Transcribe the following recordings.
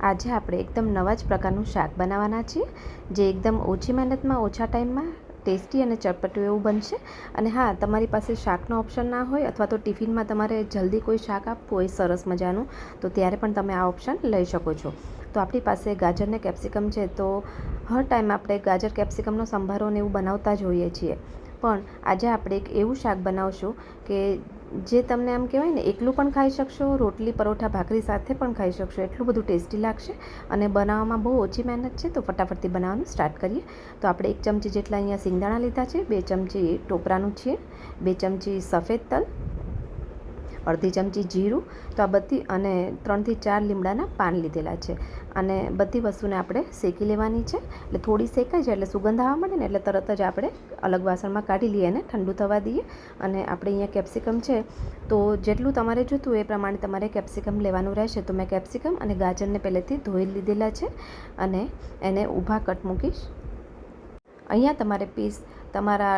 આજે આપણે એકદમ નવા જ પ્રકારનું શાક બનાવવાના છીએ, જે એકદમ ઓછી મહેનતમાં, ઓછા ટાઈમમાં ટેસ્ટી અને ચટપટું એવું બનશે. અને હા, તમારી પાસે શાકનો ઓપ્શન ના હોય અથવા તો ટિફિનમાં તમારે જલ્દી કોઈ શાક આપવું હોય, સરસ મજાનું, તો ત્યારે પણ તમે આ ઓપ્શન લઈ શકો છો. તો આપણી પાસે ગાજરને કેપ્સિકમ છે, તો હર ટાઈમ આપણે ગાજર કેપ્સિકમનો સંભારો ને એવું બનાવતા જ હોઈએ છીએ. પણ આજે આપણે એક એવું શાક બનાવશું કે જે તમને આમ કહેવાય ને, એકલું પણ ખાઈ શકશો, રોટલી, પરોઠા, ભાખરી સાથે પણ ખાઈ શકશો. એટલું બધું ટેસ્ટી લાગશે અને બનાવવામાં બહુ ઓછી મહેનત છે, તો ફટાફટથી બનાવવાનું સ્ટાર્ટ કરીએ. તો આપણે એક ચમચી જેટલા અહીંયા સિંગદાણા લીધા છે, બે ચમચી ટોપરાનું છે બે ચમચી સફેદ તલ અડધી ચમચી જીરું તો આ બધી અને ત્રણથી ચાર લીમડાના પાન લીધેલા છે. અને બધી વસ્તુને આપણે શેકી લેવાની છે. એટલે થોડી શેકાય જાય એટલે સુગંધ આવવા માંડે ને એટલે તરત જ આપણે અલગ વાસણમાં કાઢી લઈએ અને ઠંડુ થવા દઈએ. અને આપણે અહીંયા કેપ્સિકમ છે તો જેટલું તમારે જોતું એ પ્રમાણે તમારે કેપ્સિકમ લેવાનું રહેશે. તો મેં કેપ્સિકમ અને ગાજરને પહેલેથી ધોઈ લીધેલા છે અને એને ઊભા કટ મૂકીશ. અહીંયા તમારે પીસ તમારા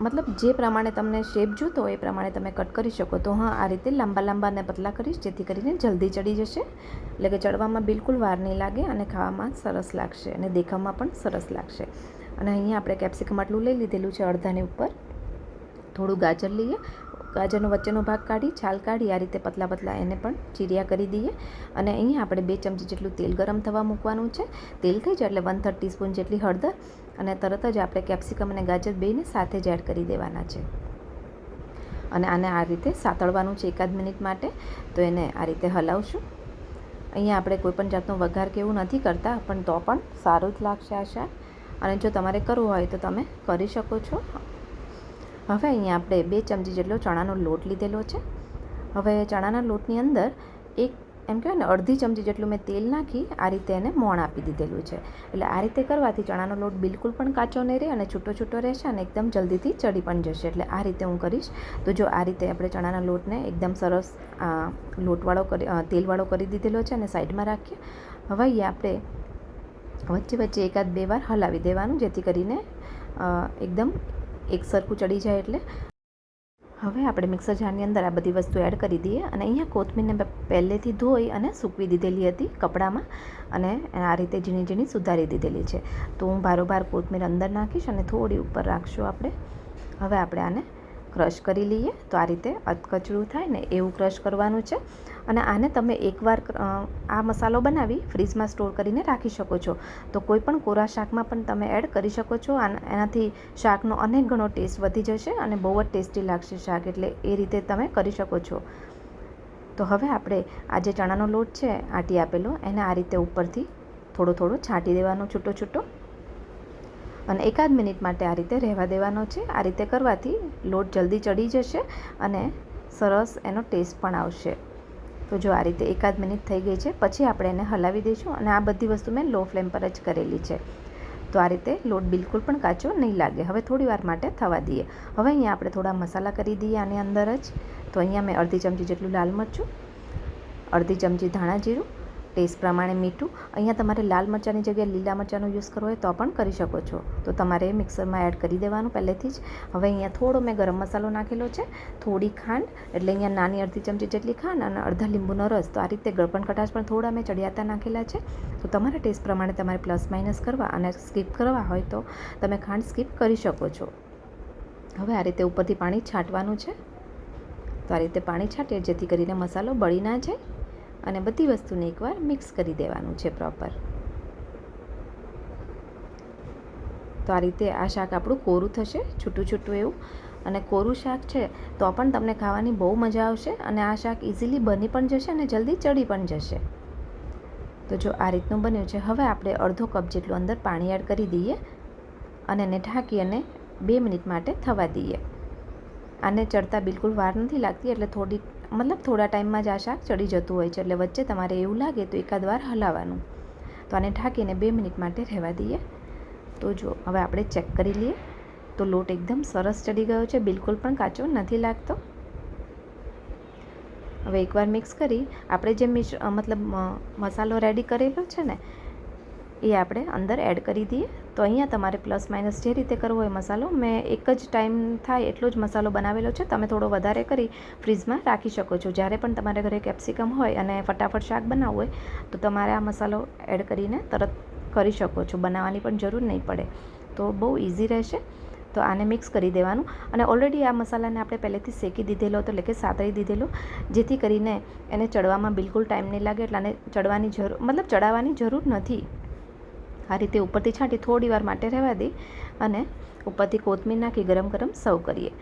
મતલબ જે પ્રમાણે તમને શેપ જોતો હોય એ પ્રમાણે તમે કટ કરી શકો. તો હા, આ રીતે લાંબા લાંબા અને પતલા કરીશ, જેથી કરીને જલ્દી ચડી જશે. એટલે કે ચડવામાં બિલકુલ વાર નહીં લાગે અને ખાવામાં સરસ લાગશે અને દેખાવમાં પણ સરસ લાગશે. અને અહીંયા આપણે કેપ્સિકમ આટલું લઈ લીધેલું છે અડધાની ઉપર. થોડું ગાજર લઈએ. ગાજરનો વચ્ચેનો ભાગ કાઢી, છાલ કાઢી, આ રીતે પતલા પતલા એને પણ ચીરિયા કરી દઈએ. અને અહીંયા આપણે બે ચમચી જેટલું તેલ ગરમ થવા મૂકવાનું છે. તેલ થઈ જાય એટલે વન થર્ડ ટીસ્પૂન જેટલી હળદર અને તરત જ આપણે કેપ્સિકમ અને ગાજર બેને સાથે જ એડ કરી દેવાના છે. અને આને આ રીતે સાતળવાનું છે એકાદ મિનિટ માટે. તો એને આ રીતે હલાવશું. અહીંયા આપણે કોઈપણ જાતનો વઘાર કે એવું નથી કરતા, પણ તો પણ સારું જ લાગશે આ શાક. અને જો તમારે કરવું હોય તો તમે કરી શકો છો. હવે અહીંયા આપણે બે ચમચી જેટલો ચણાનો લોટ લીધેલો છે. હવે ચણાના લોટની અંદર એક, એમ કહેવાય ને, અડધી ચમચી જેટલું મેં તેલ નાખી, આ રીતે એને મોણ આપી દીધેલું છે. એટલે આ રીતે કરવાથી ચણાનો લોટ બિલકુલ પણ કાચો નહીં રહે અને છૂટો છૂટો રહેશે અને એકદમ જલ્દીથી ચડી પણ જશે. એટલે આ રીતે હું કરીશ. તો જો આ રીતે આપણે ચણાના લોટને એકદમ સરસ લોટવાળો કરી તેલવાળો કરી દીધેલો છે અને સાઈડમાં રાખીએ. હવે અહીંયા આપણે વચ્ચે વચ્ચે એકાદ બે વાર હલાવી દેવાનું, જેથી કરીને એકદમ એક સરખું ચડી જાય એટલે. હવે આપણે મિક્સર જારની અંદર આ બધી વસ્તુ એડ કરી દઈએ અને અહીંયા કોથમીરને પહેલેથી ધોઈ અને સૂકવી દીધેલી હતી કપડામાં અને આ રીતે ઝીણી ઝીણી સુધારી દીધેલી છે. તો હું બારોબાર કોથમીર અંદર નાખીશ અને થોડી ઉપર રાખશું આપણે. હવે આપણે આને ક્રશ કરી લઈએ, તો આ રીતે અધકચરું થાય ને એવું ક્રશ કરવાનું છે. અને આને તમે એકવાર આ મસાલો બનાવી ફ્રીજમાં સ્ટોર કરીને રાખી શકો છો. તો કોઈ પણ કોરા શાકમાં પણ તમે એડ કરી શકો છો. એનાથી શાકનો અનેક ગણો ટેસ્ટ વધી જશે અને બહુ જ ટેસ્ટી લાગશે શાક, એટલે એ રીતે તમે કરી શકો છો. તો હવે આપણે આ જે ચણાનો લોટ છે, આટી આપેલો, એને આ રીતે ઉપરથી થોડો થોડો છાંટી દેવાનો છૂટો છૂટો અને એકાદ મિનિટ માટે આ રીતે રહેવા દેવાનો છે. આ રીતે કરવાથી લોટ જલ્દી ચડી જશે અને સરસ એનો ટેસ્ટ પણ આવશે. તો જો આ રીતે એકાદ મિનિટ થઈ ગઈ છે, પછી આપણે એને હલાવી દઈશું અને આ બધી વસ્તુ મેં લો ફ્લેમ પર જ કરેલી છે. તો આ રીતે લોટ બિલકુલ પણ કાચો નહીં લાગે. હવે થોડી વાર માટે થવા દઈએ. હવે અહીંયા આપણે થોડા મસાલા કરી દઈએ આની અંદર જ. તો અહીંયા મેં અડધી ચમચી જેટલું લાલ મરચું, અડધી ચમચી ધાણા જીરું ટેસ્ટ પ્રમાણે મીઠું. અહીંયા તમારે લાલ મરચાંની જગ્યાએ લીલા મરચાંનો યુઝ કરવો હોય તો પણ કરી શકો છો. તો તમારે મિક્સરમાં એડ કરી દેવાનું પહેલેથી જ. હવે અહીંયા થોડો મેં ગરમ મસાલો નાખેલો છે. થોડી ખાંડ, એટલે અહીંયા નાની અડધી ચમચી જેટલી ખાંડ અને અડધા લીંબુનો રસ. તો આ રીતે ગળપણ કટાશ પણ થોડા મેં ચડિયાતા નાખેલા છે. તો તમારા ટેસ્ટ પ્રમાણે તમારે પ્લસ માઇનસ કરવા અને સ્કીપ કરવા હોય તો તમે ખાંડ સ્કીપ કરી શકો છો. હવે આ રીતે ઉપરથી પાણી છાંટવાનું છે. તો આ રીતે પાણી છાંટીએ જેથી કરીને મસાલો બળી ના જાય. અને બધી વસ્તુને એકવાર મિક્સ કરી દેવાનું છે પ્રોપર તો આ રીતે આ શાક આપણું કોરું થશે, છૂટું છૂટું એવું. અને કોરું શાક છે, તો પણ તમને ખાવાની બહુ મજા આવશે અને આ શાક ઇઝીલી બની પણ જશે અને જલ્દી ચડી પણ જશે. તો જો આ રીતનું બન્યું છે, હવે આપણે અડધો કપ જેટલું અંદર પાણી એડ કરી દઈએ અને એને ઢાંકી અને બે મિનિટ માટે થવા દઈએ. આને ચડતા બિલકુલ વાર નથી લાગતી, એટલે થોડી મતલબ થોડા ટાઈમમાં જ આ શાક ચડી જતું હોય છે એટલે વચ્ચે તમારે એવું લાગે તો એકાદ વાર હલાવવાનું. તો આને ઢાંકીને બે મિનિટ માટે રહેવા દઈએ. તો જો હવે આપણે ચેક કરી લઈએ. તો લોટ એકદમ સરસ ચડી ગયો છે, બિલકુલ પણ કાચો નથી લાગતો. હવે એકવાર મિક્સ કરી, આપણે જે મિશ મતલબ મસાલો રેડી કરેલો છે ને, એ આપણે અંદર એડ કરી દઈએ. તો અહીંયા તમારે પ્લસ માઇનસ જે રીતે કરવો હોય મસાલો, મેં એક જ ટાઈમ થાય એટલો જ મસાલો બનાવેલો છે. તમે થોડો વધારે કરી ફ્રીજમાં રાખી શકો છો. જ્યારે પણ તમારા ઘરે કેપ્સિકમ હોય અને ફટાફટ શાક બનાવવું હોય, તો તમારે આ મસાલો એડ કરીને તરત કરી શકો છો. બનાવવાની પણ જરૂર નહીં પડે. તો બહુ ઇઝી રહેશે. તો આને મિક્સ કરી દેવાનું. અને ઓલરેડી આ મસાલાને આપણે પહેલેથી શેકી દીધેલો હતો, એટલે કે સાતળી દીધેલો, જેથી કરીને એને ચડવામાં બિલકુલ ટાઈમ નહીં લાગે, એટલે આને ચડવાની જરૂર, મતલબ ચડાવવાની જરૂર નથી. આ રીતે ઉપરથી છાંટી થોડી વાર માટે રહેવા દઈ અને ઉપરથી કોથમીર નાખી ગરમ ગરમ સર્વ કરીએ.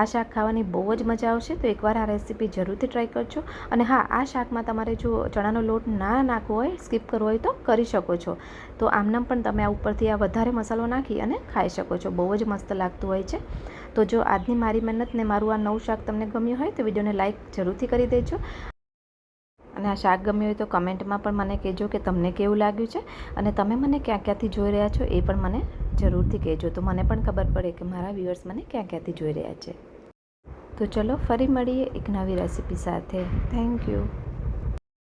આ શાક ખાવાની બહુ જ મજા આવશે, તો એકવાર આ રેસીપી જરૂરથી ટ્રાય કરજો. અને હા, આ શાકમાં તમારે જો ચણાનો લોટ ના નાખવો હોય સ્કીપ કરવો હોય તો કરી શકો છો. તો આમનામ પણ તમે આ ઉપરથી આ વધારે મસાલો નાખી અને ખાઈ શકો છો. બહુ જ મસ્ત લાગતું હોય છે. તો જો આજની મારી મહેનત ને મારું આ નવું શાક તમને ગમ્યું હોય તો વિડીયોને લાઇક જરૂરથી કરી દેજો. અને આ શાક ગમ્યું હોય તો કમેન્ટમાં પણ મને કહેજો કે તમને કેવું લાગ્યું છે અને તમે મને ક્યાં ક્યાંથી જોઈ રહ્યા છો એ પણ મને જરૂરથી કહેજો. તો મને પણ ખબર પડે કે મારા વ્યુઅર્સ મને ક્યાં ક્યાંથી જોઈ રહ્યા છે. તો ચલો ફરી મળીએ એક નવી રેસીપી સાથે. Thank you